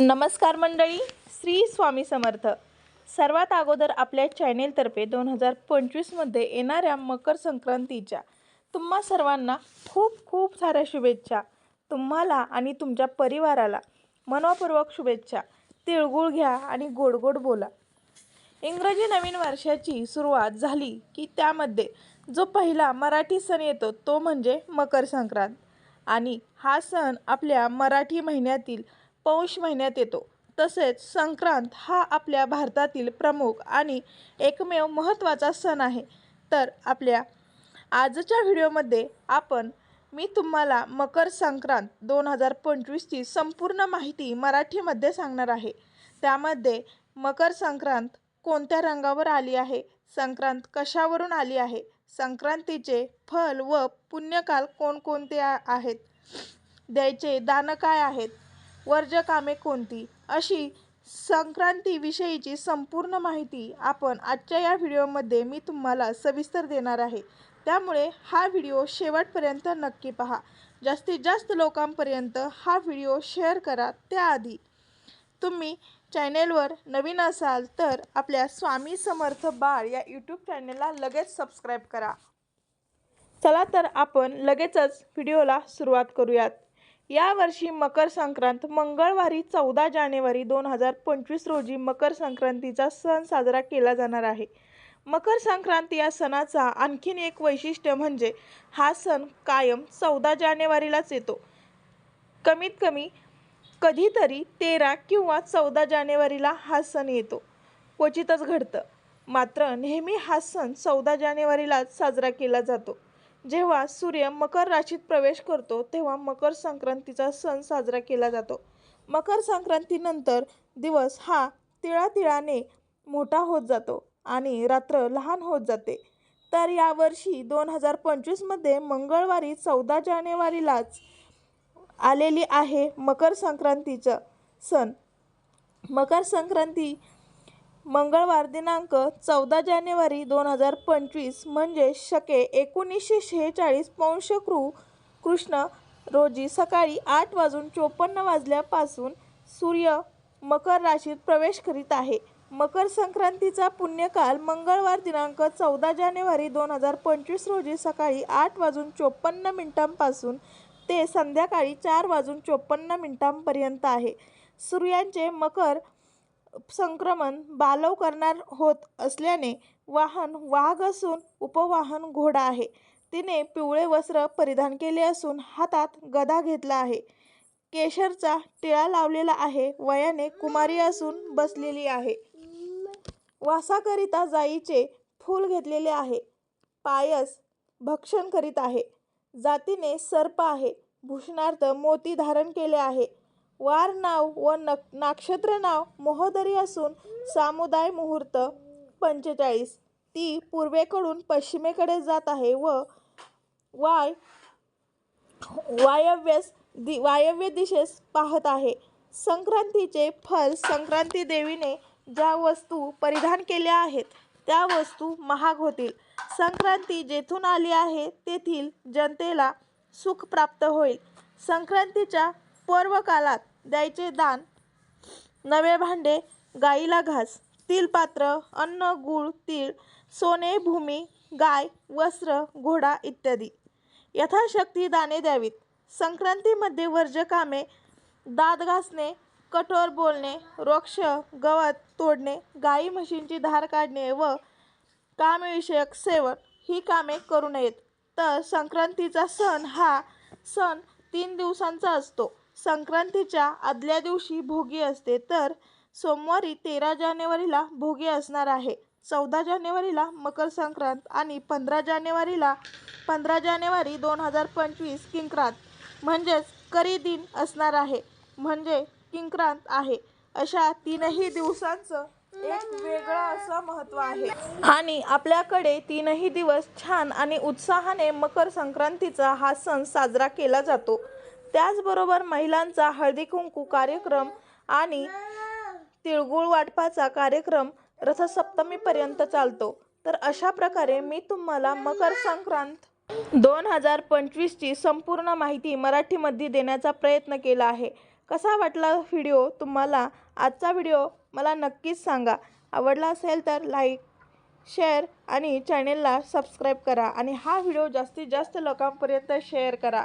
नमस्कार मंडळी श्री स्वामी समर्थ. सर्वात अगोदर आपल्या चॅनेलतर्फे दोन हजार पंचवीसमध्ये येणाऱ्या मकर संक्रांतीच्या तुम्हा सर्वांना खूप खूप साऱ्या शुभेच्छा. तुम्हाला आणि तुमच्या परिवाराला मनोपूर्वक शुभेच्छा. तिळगुळ घ्या आणि गोड गोड बोला. इंग्रजी नवीन वर्षाची सुरुवात झाली की त्यामध्ये जो पहिला मराठी सण येतो तो म्हणजे मकर संक्रांत. आणि हा सण आपल्या मराठी महिन्यातील पौष महिन्यात येतो. तसेच संक्रांत हा आपल्या भारतातील प्रमुख आणि एकमेव महत्त्वाचा सण आहे. तर आपल्या आजच्या व्हिडिओमध्ये आपण मी तुम्हाला मकर संक्रांत दोन हजार पंचवीसची संपूर्ण माहिती मराठीमध्ये सांगणार आहे. त्यामध्ये मकर संक्रांत कोणत्या रंगावर आली आहे? संक्रांत कशावरून आली आहे? संक्रांतीचे फल व पुण्यकाल कोणकोणते आहेत? द्यायचे दानं काय आहेत? वर्जकामे कोणती? अशी संक्रांतीविषयीची संपूर्ण माहिती आपण आजच्या या व्हिडिओमध्ये मी तुम्हाला सविस्तर देणार आहे. त्यामुळे हा व्हिडिओ शेवटपर्यंत नक्की पहा. जास्तीत जास्त लोकांपर्यंत हा व्हिडिओ शेअर करा. त्याआधी तुम्ही चॅनेलवर नवीन असाल तर आपल्या स्वामी समर्थ बाळ या यूट्यूब चॅनेलला लगेच सबस्क्राईब करा. चला तर आपण लगेचच व्हिडिओला सुरुवात करूयात. यावर्षी मकर संक्रांत मंगळवारी चौदा जानेवारी दोन हजार पंचवीस रोजी मकर संक्रांतीचा सण साजरा केला जाणार आहे. मकर संक्रांत या सणाचा आणखीन एक वैशिष्ट्य म्हणजे हा सण कायम चौदा जानेवारीलाच येतो. कमीत कमी कधीतरी तेरा किंवा चौदा जानेवारीला हा सण येतो. क्वचितच घडतं. मात्र नेहमी हा सण चौदा जानेवारीलाच साजरा केला जातो. जेव्हा सूर्य मकर राशीत प्रवेश करतो तेव्हा मकर संक्रांतीचा सण साजरा केला जातो. मकर संक्रांतीनंतर दिवस हा तिळातिळाने मोठा होत जातो आणि रात्र लहान होत जाते. तर यावर्षी दोन हजार पंचवीसमध्ये मंगळवारी चौदा जानेवारीलाच आलेली आहे मकर संक्रांतीचं सण. मकर संक्रांती मंगळवार दिनांक चौदा जानेवारी दोन हजार पंचवीस म्हणजे शके एकोणीसशे शेहेचाळीस पौंश कृ कृष्ण रोजी सकाळी आठ वाजून चोपन्न वाजल्यापासून सूर्य मकर राशीत प्रवेश करीत आहे. मकर संक्रांतीचा पुण्यकाल मंगळवार दिनांक चौदा जानेवारी दोन हजार पंचवीस रोजी सकाळी आठ वाजून चोपन्न मिनिटांपासून ते संध्याकाळी चार वाजून चोपन्न मिनिटांपर्यंत आहे. सूर्यांचे मकर संक्रमण बालव करणार होत असल्याने वाहन वाघ असून उपवाहन घोडा आहे. तिने पिवळे वस्त्र परिधान केले असून हातात गदा घेतला आहे. केशरचा टिळा लावलेला आहे. वयाने कुमारी असून बसलेली आहे. वासाकरिता जाईचे फूल घेतलेले आहे. पायस भक्षण करीत आहे. जातीने सर्प आहे. भूषणार्थ मोती धारण केले आहे. वार नाव व नक नक्षत्र नाव मोहदरी असून सामुदाय मुहूर्त पंचेचाळीस. ती पूर्वेकडून पश्चिमेकडे जात आहे व वाय वायव्यस दि वायव्य दिशेस पाहत आहे. संक्रांतीचे फल संक्रांती देवीने ज्या वस्तू परिधान केल्या आहेत त्या वस्तू महाग होतील. संक्रांती जेथून आली आहे तेथील जनतेला सुख प्राप्त होईल. संक्रांतीच्या पर्वकालात द्यायचे दान. नवे भांडे गाईला घास तिलपात्र अन्न गूळ तीळ सोने भूमी गाय वस्त्र घोडा इत्यादी. यथाशक्ती दाने द्यावीत. संक्रांतीमध्ये वर्जकामे दात घासणे कठोर बोलणे रोक्ष गवत तोडणे गाई म्हशींची धार काढणे व कामविषयक सेवन ही कामे करू नयेत. तर संक्रांतीचा सण हा सण तीन दिवसांचा असतो. संक्रांतीच्या आदल्या दिवशी भोगी असते तर सोमवारी तेरा जानेवारीला भोगी असणार आहे. चौदा जानेवारीला मकर संक्रांत आणि पंधरा जानेवारीला पंधरा जानेवारी दोन हजार पंचवीस किंक्रांत म्हणजेच करी दिन असणार आहे. म्हणजे किंक्रांत आहे. अशा तीनही दिवसांचं एक वेगळं असं महत्त्व आहे. आणि आपल्याकडे तीनही दिवस छान आणि उत्साहाने मकर संक्रांतीचा हा सण साजरा केला जातो. त्याचबरोबर महिलांचा हळदी कुंकू कार्यक्रम आणि तिळगुळ वाटपाचा कार्यक्रम रथसप्तमीपर्यंत चालतो. तर अशा प्रकारे मी तुम्हाला मकर संक्रांत दोन हजार पंचवीसची संपूर्ण माहिती मराठीमध्ये देण्याचा प्रयत्न केला आहे. कसा वाटला व्हिडिओ तुम्हाला? आजचा व्हिडिओ मला नक्कीच सांगा. आवडला असेल तर लाईक शेअर आणि चॅनेलला सबस्क्राईब करा आणि हा व्हिडिओ जास्तीत जास्त लोकांपर्यंत शेअर करा.